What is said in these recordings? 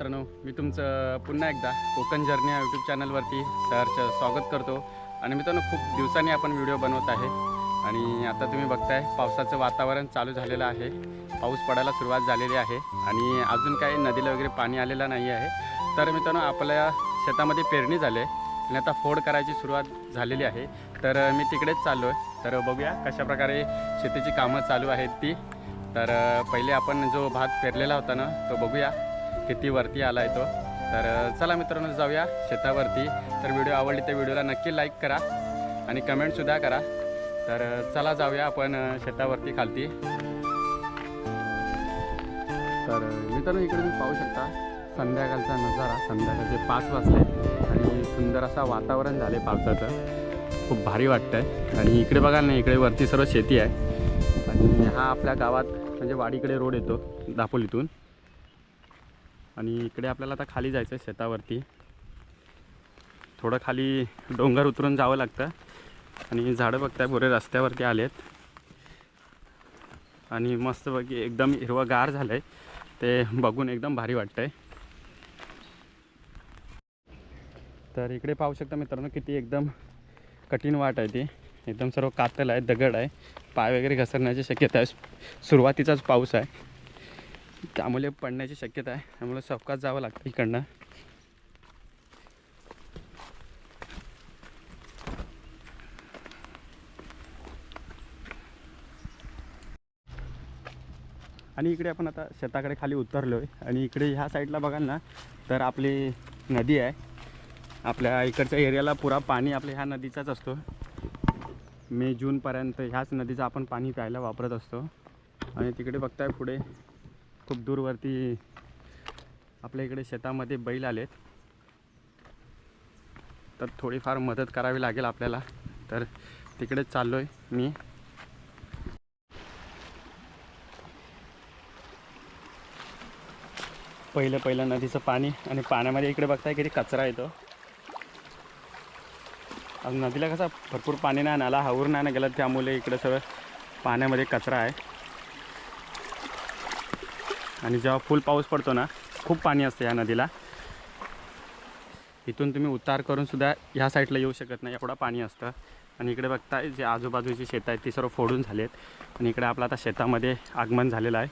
मित्रांनो मी तुमचं पुन्हा एकदा कोकण जर्नी या यूट्यूब चॅनलवरती सरचं स्वागत करतो. आणि मित्रांनो खूप दिवसांनी आपण व्हिडिओ बनवत आहे. आणि आता तुम्ही बघताय पावसाचं वातावरण चालू झालेलं आहे. पाऊस पडायला सुरुवात झालेली आहे. आणि अजून काही नदीला वगैरे पाणी आलेलं नाही आहे. तर मित्रांनो आपल्या शेतामध्ये पेरणी झाली आहे. आणि आता फोड करायची सुरुवात झालेली आहे. तर मी तिकडेच चाललो आहे तर बघूया कशा प्रकारे शेतीची कामं चालू आहेत ती. तर पहिले आपण जो भात पेरलेला होता ना तो बघूया. किती वरती आला आहे तो. तर चला मित्रांनो जाऊया शेतावरती. तर व्हिडिओ आवडली तर व्हिडिओला नक्की लाईक करा आणि कमेंटसुद्धा करा. तर चला जाऊया आपण शेतावरती खालती. तर मित्रांनो इकडे तुम्ही पाहू शकता संध्याकाळचा नजारा. संध्याकाळचे पाच वाजले आणि सुंदर असा वातावरण झाले पावसाचं. खूप भारी वाटतं आहे आणि इकडे बघाल ना इकडे वरती सर्व शेती आहे. आणि हा आपल्या गावात म्हणजे वाडीकडे रोड येतो दापोलीतून. आणि इकडे आपल्याला आता खाली जायचं आहे शेतावरती. थोडं खाली डोंगर उतरून जावं लागतं. आणि झाडं बघताय पुरे रस्त्यावरती आलेत. आणि मस्त एकदम एकदम हिरवंगार झालं आहे ते बघून एकदम भारी वाटतं आहे तर इकडे पाहू शकता मित्रांनो किती एकदम कठीण वाट आहे ती. एकदम सर्व कातल आहे दगड आहे. पाय वगैरे घसरण्याची शक्यता आहे. सुरुवातीचाच पाऊस आहे. त्यामुळे पडण्याची शक्यता आहे. त्यामुळे सवकात जावं लागतं इकडनं. आणि इकडे आपण आता शेताकडे खाली उतरलो आहे आणि इकडे ह्या साईडला बघाल ना तर आपली नदी आहे. आपल्या इकडच्या एरियाला पुरा पाणी आपल्या ह्या नदीचाच असतो. मे जूनपर्यंत ह्याच नदीचं आपण पाणी प्यायला वापरत असतो. आणि तिकडे बघताय पुढे खूप दूरवरती आपल्या इकडे शेतामध्ये बैल आलेत. तर थोडीफार मदत करावी लागेल आपल्याला. तर तिकडेच चाललो आहे मी. पहिलं पहिलं नदीचं पाणी आणि पाण्यामध्ये इकडे बघताय किती कचरा येतो. नदीला कसा भरपूर पाणी नाही नाला हावर नाही ना गेला त्यामुळे इकडे सगळं पाण्यामध्ये कचरा आहे. आणि जेव्हा फुल पाऊस पडतो ना खूप पाणी असतं या नदीला. इथून तुम्ही उतार करून सुद्धा ह्या साईडला येऊ शकत नाही एवढा पाणी असतं. आणि इकडे बघताय जे आजूबाजूची शेतं आहेत ती सर्व फोडून झालेत. आणि इकडे आपलं आता शेतामध्ये आगमन झालेलं आहे.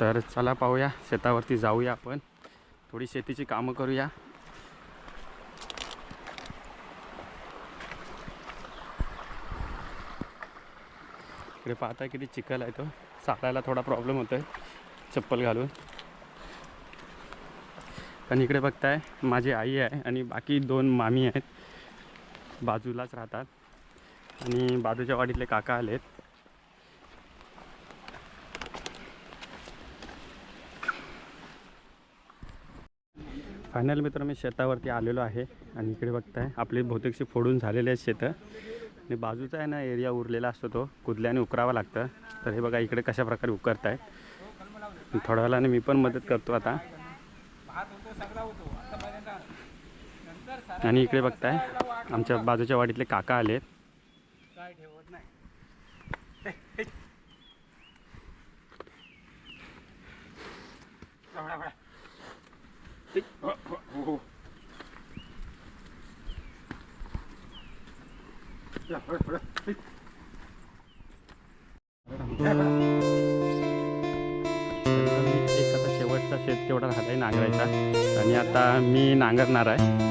तर चला पाहूया शेतावरती जाऊया आपण. थोडी शेतीची कामं करूया. इकडे पाहताय किती चिखल आहे तो. चालायला थोडा प्रॉब्लेम होतो आहे चप्पल घालून. आणि इकडे बघताय माझी आई आहे आणि बाकी दोन मामी आहेत. बाजूलाच राहतात. आणि बाजूच्या वाडीतले काका आलेत. फायनल मित्र मी शेतावरती आलेलो आहे. आणि इकडे बघताय आपले बहुतेकशी फोडून झालेले आहेत शेतं. आणि बाजूचा आहे ना एरिया उरलेला असतो तो कुदल्याने उकरावा लागतं. तर हे बघा इकडे कशा प्रकारे उकरत आहेत थोड्या वेळाने मी पण मदत करतो आता. आणि इकडे बघताय आमच्या बाजूच्या वाडीतले काका आले. नाही शेवटचा शेत तेवढा राहिला आहे नांगरायचा. आणि आता मी नांगरणार आहे.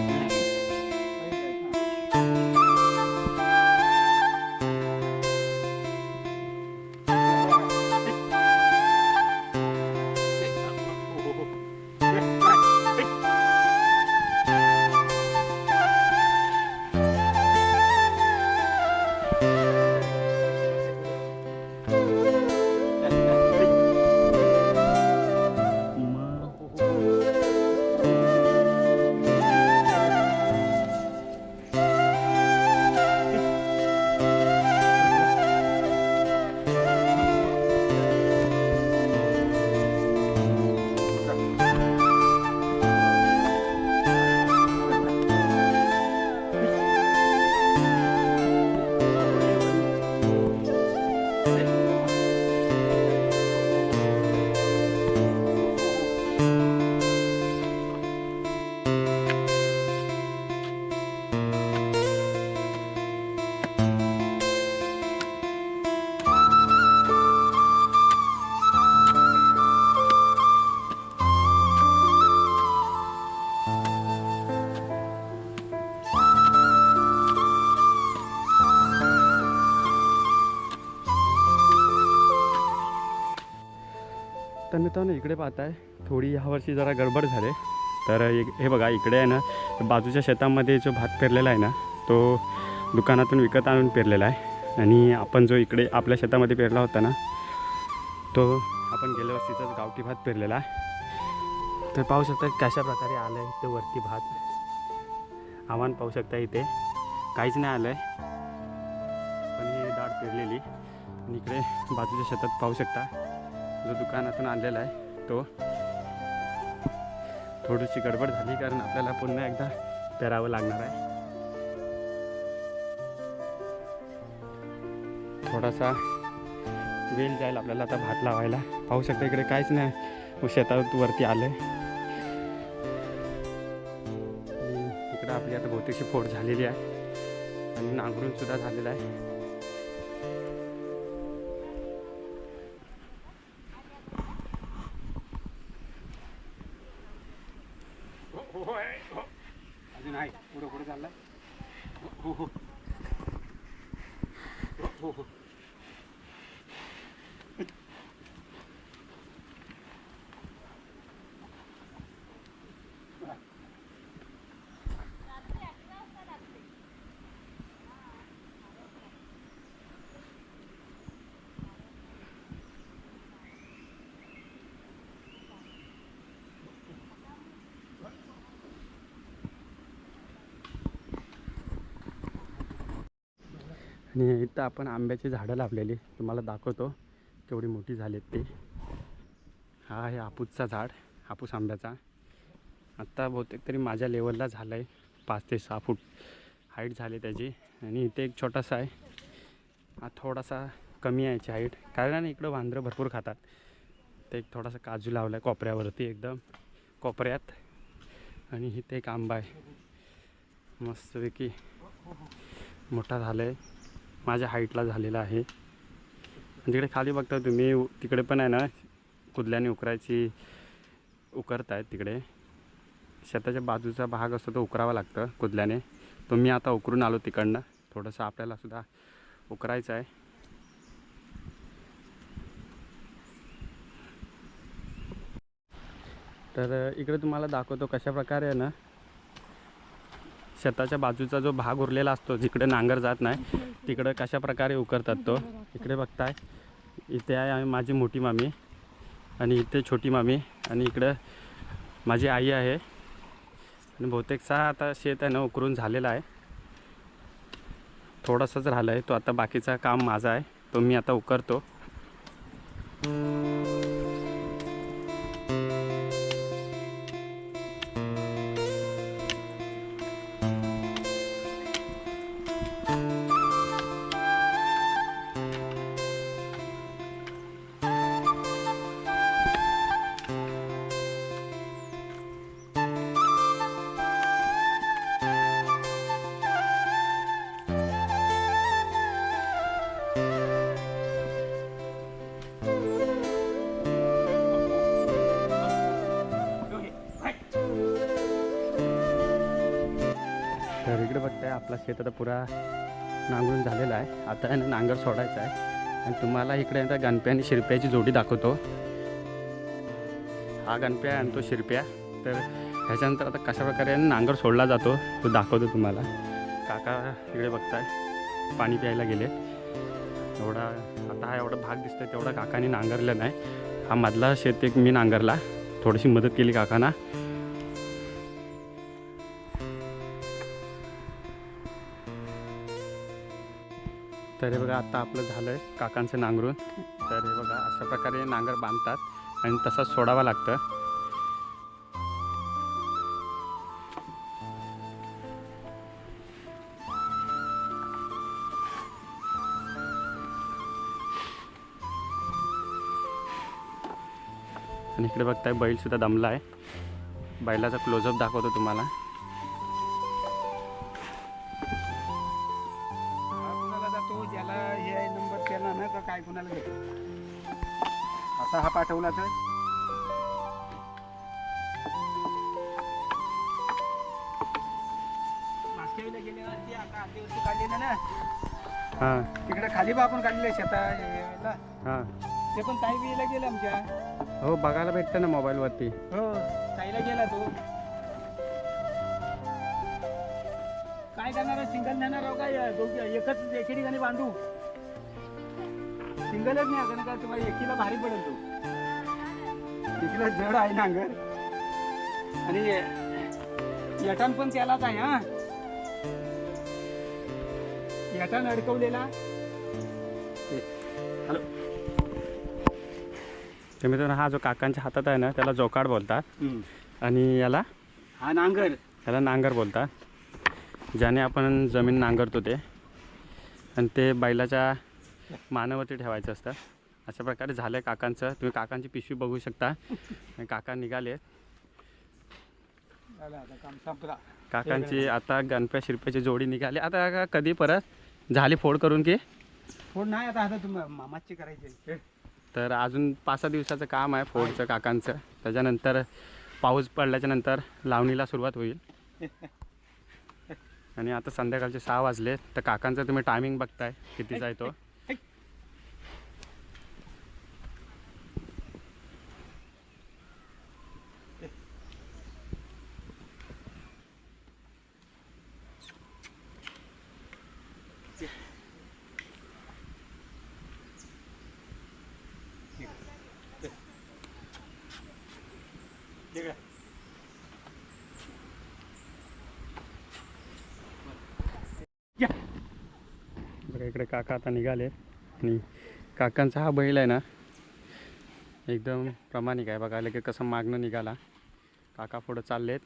मित्रांनो इकडे पाहताय थोडी ह्या वर्षी जरा गडबड झाले. तर एक- हे बघा इकडे आहे ना बाजूच्या शेतामध्ये जो भात पेरलेला आहे ना तो दुकानातून विकत आणून पेरलेला आहे. आणि आपण जो इकडे आपल्या शेतामध्ये पेरला होता ना तो आपण गेल्या वर्षीचाच गावठी भात पेरलेला आहे. तर पाहू शकता कशा प्रकारे आलं आहे तो वरती भात. आव्हान पाहू शकता इथे. काहीच नाही आलं आहे पण ही डाळ पेरलेली. आणि इकडे बाजूच्या शेतात पाहू शकता. जो दुकानातून आणलेला आहे तो थोडीशी गडबड झाली कारण आपल्याला पुन्हा एकदा पेरावं लागणार आहे. थोडासा वेळ जाईल आपल्याला आता भात लावायला. पाहू शकता इकडे काहीच नाही. शेतात वरती आलं आहे आपली आता बहुतेकशी फोड झालेली आहे. आणि नांगरून सुद्धा झालेला आहे. अजून आहे आणि इथं आपण आंब्याची झाडं लावलेली तुम्हाला दाखवतो केवढी मोठी झालीत ते. हा आहे हापूसचा झाड हापूस आंब्याचा. आत्ता बहुतेक तरी माझ्या लेवलला झालं आहे पाच ते सहा फूट हाईट झाली त्याची. आणि इथे एक छोटासा आहे. हा थोडासा कमी आहे याची हाईट कारण इकडं वांद्रं भरपूर खातात. ते एक थोडासा काजू लावला आहे कोपऱ्यावरती एकदम कोपऱ्यात. आणि इथे एक आंबा आहे. मस्तपैकी मोठा झाला आहे माझ्या हाईटला झालेला आहे. तिकडे खाली बघता तुम्ही उ- तिकडे पण आहे ना कुदल्याने उकरायची उकरत आहेत तिकडे. शेताच्या बाजूचा भाग असतो तो उकरावा लागतं कुदल्याने. तो मी आता उकरून आलो तिकडनं. थोडंसं आपल्याला सुद्धा उकरायचं आहे. तर इकडे तुम्हाला दाखवतो कशा प्रकारे आहे ना शेताच्या बाजूचा जो भाग उरलेला असतो जिकडे नांगर जात नाही तिकडं कशा प्रकारे उकरतात तो? इकडे बघताय. इथे आहे आम्ही माझी मोठी मामी आणि इथे छोटी मामी आणि इकडं माझी आई आहे. आणि बहुतेकसा आता शेत आहे ना उकरून झालेला आहे. थोडंसंच राहिलं आहे तो आता बाकीचा काम माझा आहे. तो मी आता उकरतो. आपला शेत आता पुरा नांगरून झालेला आहे. आता आहे ना नांगर सोडायचा आहे. आणि तुम्हाला इकडे आता गणप्या आणि शिरप्याची जोडी दाखवतो. हा गणप्या आणि तो शिरप्या. तर ह्याच्यानंतर आता कशा प्रकारे नांगर सोडला जातो तो दाखवतो तुम्हाला. काका इकडे बघताय पाणी प्यायला गेले. एवढा आता हा एवढा भाग दिसतोय तेवढा काकाने नांगरला नाही. हा मधला शेत एक मी नांगरला. थोडीशी मदत केली काकांना. तर हे बघा आता आपलं झालं आहे काकांचं नांगरून. तर हे बघा अशा प्रकारे नांगर बांधतात आणि तसाच सोडावा लागतं. आणि इकडे बघताय बैलसुद्धा दमला आहे बैलाचा क्लोजअप दाखवतो तुम्हाला. काय कुणाला देतो असा हा पाठवला तर? मागच्या वेळेला गेल्यावरती आता आदिवसी काढलेलं ना? हां. तिकडे खाली बा आपण काढले शेता याला हां ते पण ताई बिला गेले आमच्या. हो बघायला भेटतं ना मोबाईलवरती. हो ताईला गेला तो. काय करणार सिंगल नेणार आहो काय? दोघी एकच एके ठिकाणी बांधू. सिंगलच नाही कारण का तुम्हाला एकीला भारी पडेल तो. एकीला जड आहे नांगर. आणि यटान पण त्यालाच आहे हा. यटान अडकवलेला. हॅलो. ते मित्रांनो हा जो काकांच्या हातात आहे ना त्याला जोकाड बोलतात. आणि याला? हा नांगर. याला नांगर बोलतात. ज्याने आपण जमीन नांगरतो ते. आणि ते बैलाच्या मानावरती ठेवायचं असतं. अशा प्रकारे झालं आहे काकांचं. तुम्ही काकांची पिशवी बघू शकता. काका निघाले. काकांची आता गणप्या शिरप्याची जोडी निघाली. आता का कधी परत? झाली फोड करून की? फोन नाही आता आता तुम्ही मामाची करायची तर अजून पाच सहा दिवसाचं काम आहे फोडचं काकांचं. त्याच्यानंतर पाऊस पडल्याच्या नंतर लावणीला सुरुवात होईल. आणि आता संध्याकाळचे सहा वाजले. तर काकांचा तुम्ही टायमिंग बघताय. कितीचा आहे तो बघा इकडे काका आता निघाले आणि काकांचा हा बैल आहे ना एकदम प्रामाणिक आहे. बघायला की कसं मागणं निघाला. काका पुढं चाललेत.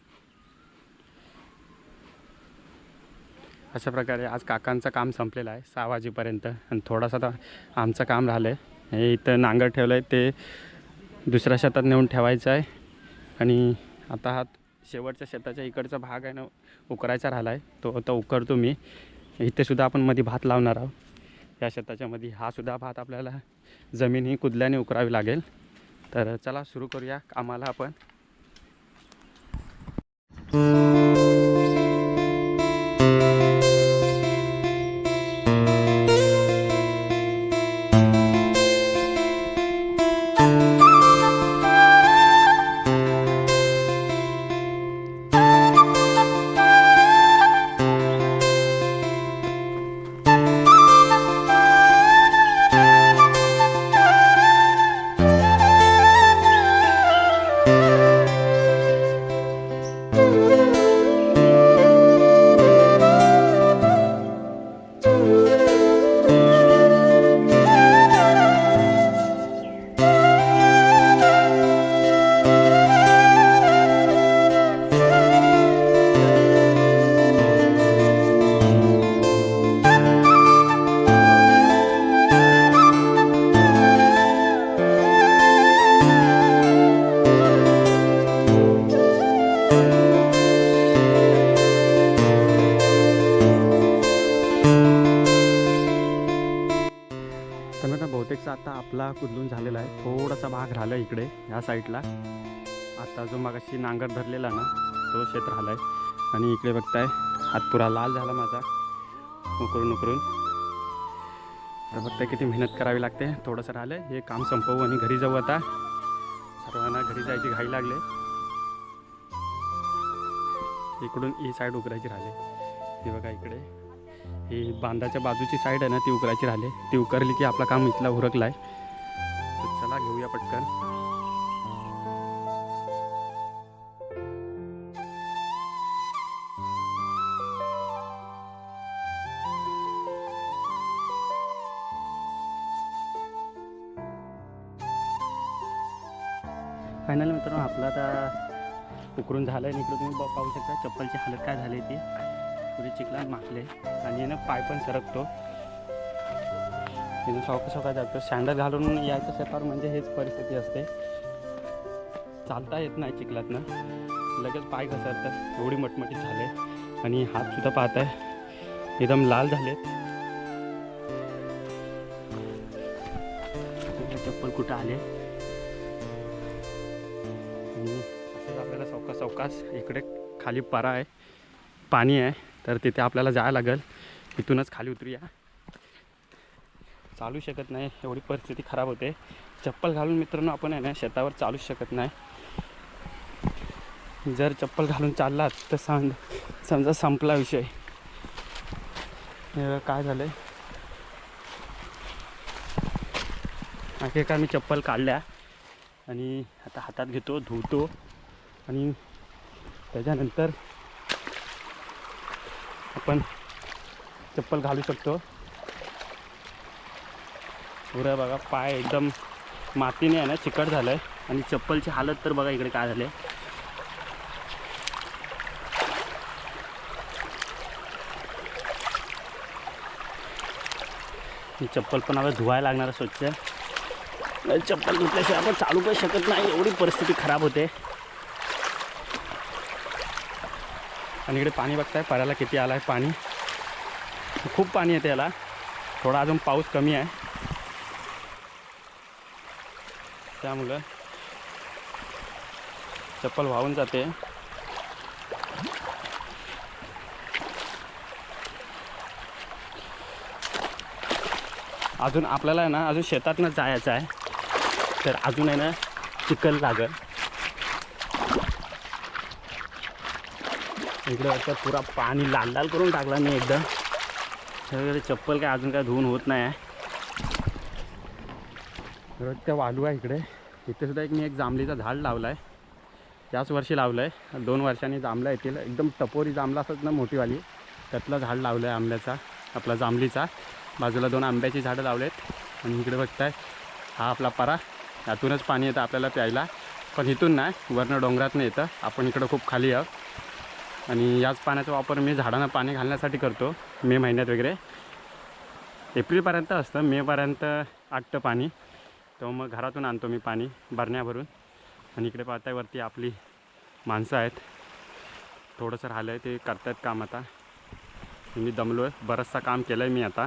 अशा प्रकारे आज काकांचं काम संपलेलं आहे सहा वाजेपर्यंत. आणि थोडासा तर आमचं काम राहिलं आहे हे इथं नांगर ठेवलं आहे ते दुसऱ्या शेतात नेऊन ठेवायचं आहे. आणि आता हा शेवटच्या शेताच्या इकडचा भाग आहे ना उकरायचा राहिला आहे तो आता उकरतो मी. इथेसुद्धा आपण मध्ये भात लावणार आहोत. या शेताच्यामध्ये हा सुद्धा भात आपल्याला जमीन ही कुदल्याने उकरावी लागेल. तर चला सुरू करूया. कामाला आपण. आपला कुदलून झालेला आहे. थोडासा भाग राहिला इकडे ह्या साईडला. आता जो मागाशी नांगर धरलेला ना तो शेत राहिला आहे आणि इकडे बघताय हात पुरा लाल झाला माझा. उकरून उकरून तर बघताय किती मेहनत करावी लागते. थोडंसं राहिलं हे काम संपवू आणि घरी जाऊ आता. सर्वांना घरी जायची घाई लागले. इकडून ही साईड उकरायची राहिले. हे बघा इकडे. ही बांधाच्या बाजूची साईड आहे ना ती उकरायची राहिले. ती उकरली की आपला काम इथला उरकला आहे चला घेऊया पटकन. फायनल मित्रांनो आपला आता उकरून झालं आहे इकडे तुम्ही पाहू शकता चप्पलची हालत काय झाली ती. पुढे चिखलात माखले आणि ना पाय पण सरकतो. तिथून सौका सवका जातो. सँडल घालून यायचं शेतावर म्हणजे हेच परिस्थिती असते. चालता येत नाही चिखलातनं. लगेच पाय घसरतात. एवढी मटमटीत झाले. आणि हातसुद्धा पाहत आहे. एकदम लाल झालेत. चप्पल कुठं आले? असंच आपल्याला चौकास सौकास इकडे खाली परा आहे. पाणी आहे. तर तिथे आपल्याला जायला लागेल. इथूनच खाली उतरूया. चालू शकत नाही. एवढी परिस्थिती खराब होते. चप्पल घालून मित्रांनो आपण आहे ना शेतावर चालूच शकत नाही. जर चप्पल घालून चाललात तर सांग समजा संपला विषय. काय झालं आहे का मी चप्पल काढल्या आणि आता हातात घेतो धुतो आणि त्याच्यानंतर आपण चप्पल घालू शकतो. पुरा बघा पाय एकदम मातीने आहे ना चिकट झालं आहे आणि चप्पलची हालत तर बघा इकडे काय झाले चप्पल पण आता धुवायला लागणार आहे स्वच्छ. नाही, चप्पल धुतल्याशिवाय आपण चालू पण शकत नाही एवढी परिस्थिती खराब होते. आणि इकडे पाणी बघताय परायला किती आलं आहे पाणी. खूप पाणी येते याला. थोडा अजून पाऊस कमी आहे. त्यामुळं चप्पल वाहून जाते. अजून आपल्याला आहे ना अजून शेतातनं जायचं आहे. तर अजून आहे ना चिखल लागल. इकडे आता पुरा पाणी लाल लाल करून टाकला मी एकदम सगळे चप्पल काय अजून काय धुवून होत नाही आहे. त्या वालू आहे इकडे. इथे सुद्धा एक मी एक जांभळीचं झाड लावलं आहे त्याच वर्षी लावलं आहे दोन वर्षांनी जांभळं येतील. एकदम टपोरी जांभळं असतात ना मोठीवाली. त्यातलं झाड लावलं आहे आंब्याचा आपला जांभलीचा बाजूला दोन आंब्याची झाडं लावलेत. आणि इकडे बघताय हा आपला परा. यातूनच पाणी येतं आपल्याला प्यायला. पण इथून नाही वरनं डोंगरातनं येतं. आपण इकडं खूप खाली आहोत. आणि याच पाण्याचा वापर मी झाडांना पाणी घालण्यासाठी करतो मे महिन्यात वगैरे. एप्रिलपर्यंत असतं. मेपर्यंत आटतं पाणी. तेव्हा मग घरातून आणतो मी पाणी भरण्याभरून आणि इकडे पाहताय वरती आपली माणसं आहेत. थोडंसं राहिलं आहे ते करतायत काम आता. मी दमलो आहे बरंचसं काम केलं आहे मी आता.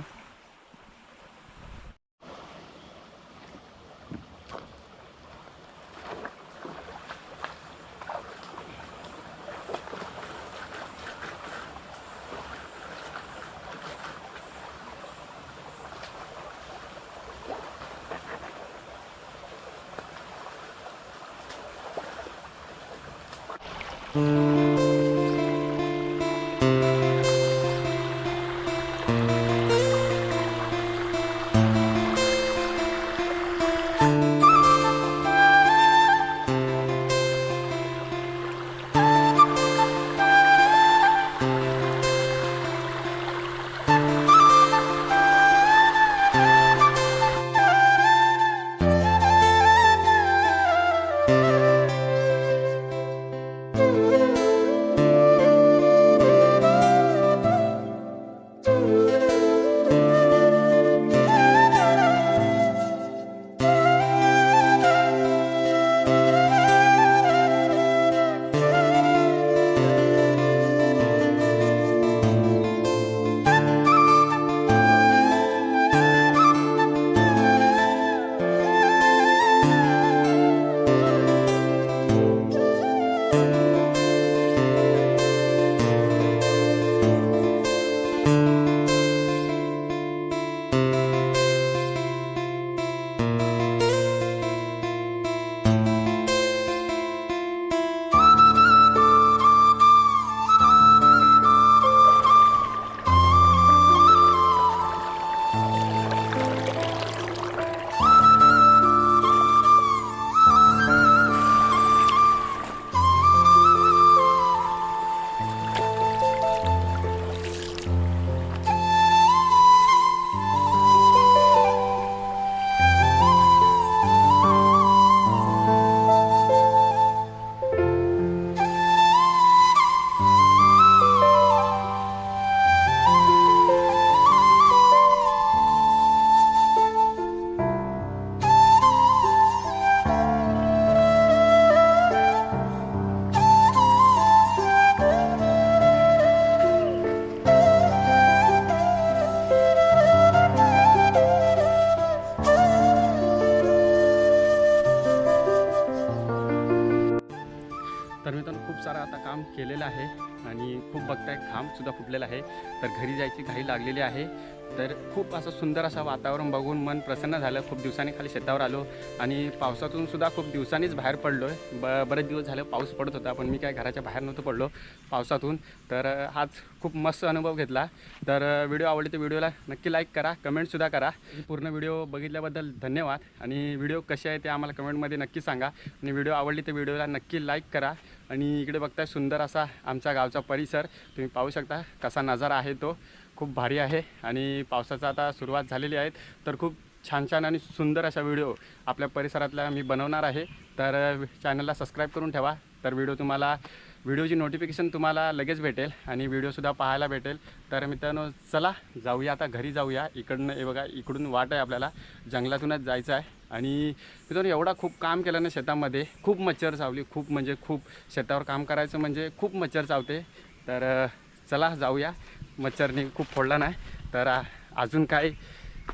घामसुद्धा आहे. तर घरी जायची घाई लागलेली आहे. तर खूप असं सुंदर असं वातावरण बघून मन प्रसन्न झालं. खूप दिवसांनी खाली शेतावर आलो आणि पावसातून सुद्धा खूप दिवसांनीच बाहेर पडलो आहे ब बरेच दिवस झाले पाऊस पडत होता पण मी काय घराच्या बाहेर नव्हतं पडलो पावसातून. तर हाच खूप मस्त अनुभव घेतला. तर व्हिडिओ आवडली तर व्हिडिओला नक्की लाईक करा कमेंटसुद्धा करा. पूर्ण व्हिडिओ बघितल्याबद्दल धन्यवाद. आणि व्हिडिओ कसे आहे ते आम्हाला कमेंटमध्ये नक्की सांगा. आणि व्हिडिओ आवडली तर व्हिडिओला नक्की लाईक करा. आणि इकडे बघताय सुंदर असा आमच्या गावचा परिसर. तुम्ही पाहू शकता कसा नजारा आहे तो. खूप भारी आहे आणि पावसाचा आता सुरुवात झालेली आहे. तर खूप छान छान आणि सुंदर अशा व्हिडिओ आपल्या परिसरातल्या मी बनवणार आहे. तर चॅनलला सबस्क्राईब करून ठेवा. तर व्हिडिओ तुम्हाला व्हिडिओची नोटिफिकेशन तुम्हाला लगेच भेटेल आणि व्हिडिओसुद्धा पाहायला भेटेल. तर मित्रांनो चला जाऊया आता घरी जाऊया. इकडनं हे बघा इकडून वाट आहे आपल्याला. जंगलातूनच जायचं आहे. आणि मित्रांनो एवढा खूप काम केलं ना शेतामध्ये. खूप मच्छर चावली. खूप म्हणजे खूप शेतावर काम करायचं म्हणजे खूप मच्छर चावते. तर चला जाऊया. मच्छरनी खूप फोडला नाही. तर अजून काय?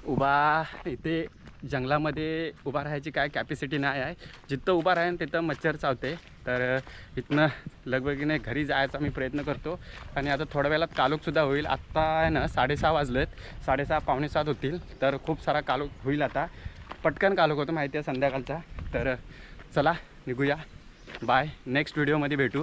उभा इथे जंगलामध्ये उभा राहायची काय कॅपॅसिटी नाही आहे. जिथं उभा राहीन तिथं मच्छर चावते. तर इथनं लगबगीने घरी जायचा मी प्रयत्न करतो. आणि आता थोड्या वेळात कालोखसुद्धा होईल. आत्ता आहे ना साडेसहा वाजलेत. साडेसहा पावणे सात होतील. तर खूप सारा कालोख होईल आता. पटकन कालोख होतो माहिती आहे संध्याकाळचा. तर चला निघूया. बाय नेक्स्ट व्हिडिओमध्ये भेटू.